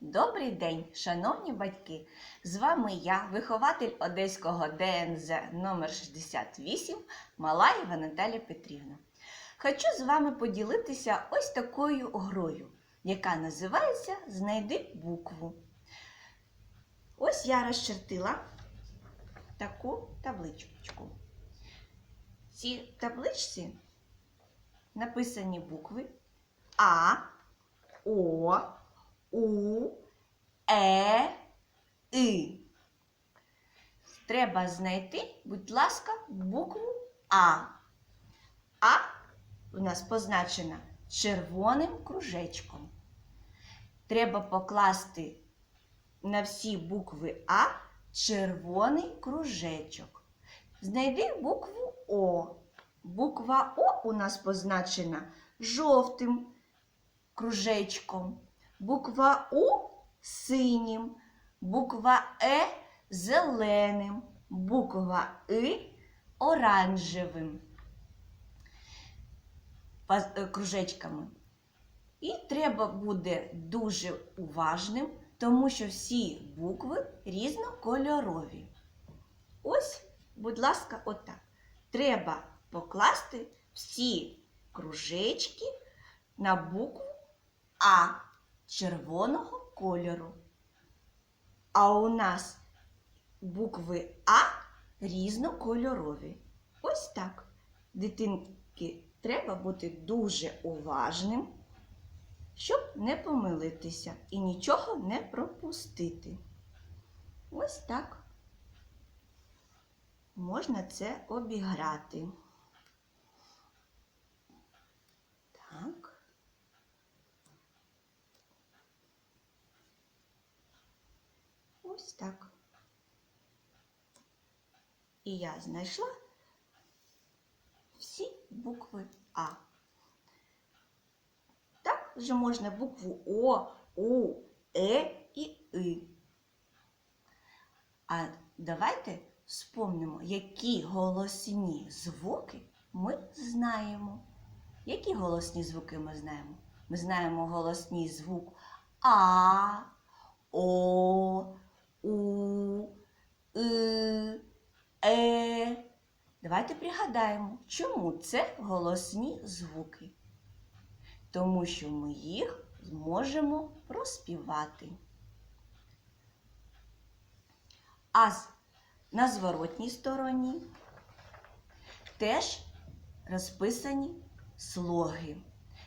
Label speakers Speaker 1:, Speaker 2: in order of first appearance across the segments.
Speaker 1: Добрий день, шановні батьки! З вами я, вихователь Одеського ДНЗ номер 68 Малаєва Наталя Петрівна. Хочу з вами поділитися ось такою грою, яка називається Знайди букву. Ось я розчертила таку табличку. Цій табличці написані букви А, О, У, Е, И. Треба знайти, будь ласка, букву А. А у нас позначена червоним кружечком. Треба покласти на всі букви А червоний кружечок. Знайди букву О. Буква О у нас позначена жовтим кружечком. Буква У синім, буква Е зеленим, буква И оранжевим е, кружечками. І треба буде дуже уважним, тому що всі букви різнокольорові. Ось, будь ласка, отак. Треба покласти всі кружечки на букву А червоного кольору. А у нас букви А різнокольорові. Ось так. Дитинки, треба бути дуже уважним, щоб не помилитися і нічого не пропустити. Ось так. Можна це обіграти. Так. Ось так. І я знайшла всі букви А. Також можна букву О, У, Е і И. А давайте вспомнимо, які голосні звуки ми знаємо. Які голосні звуки ми знаємо? Ми знаємо голосний звук А, О, У, И, Е. Давайте пригадаємо, чому це голосні звуки. Тому що ми їх зможемо проспівати. А на зворотній стороні теж розписані слоги.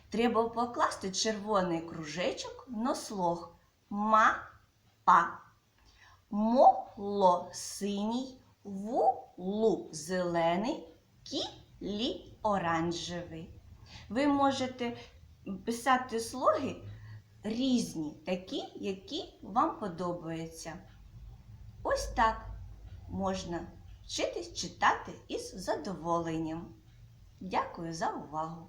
Speaker 1: Треба покласти червоний кружечок на слог ма-па. Моло синій, вулу зелений, кілі оранжевий. Ви можете писати слоги різні, такі, які вам подобаються. Ось так можна вчитись читати із задоволенням. Дякую за увагу!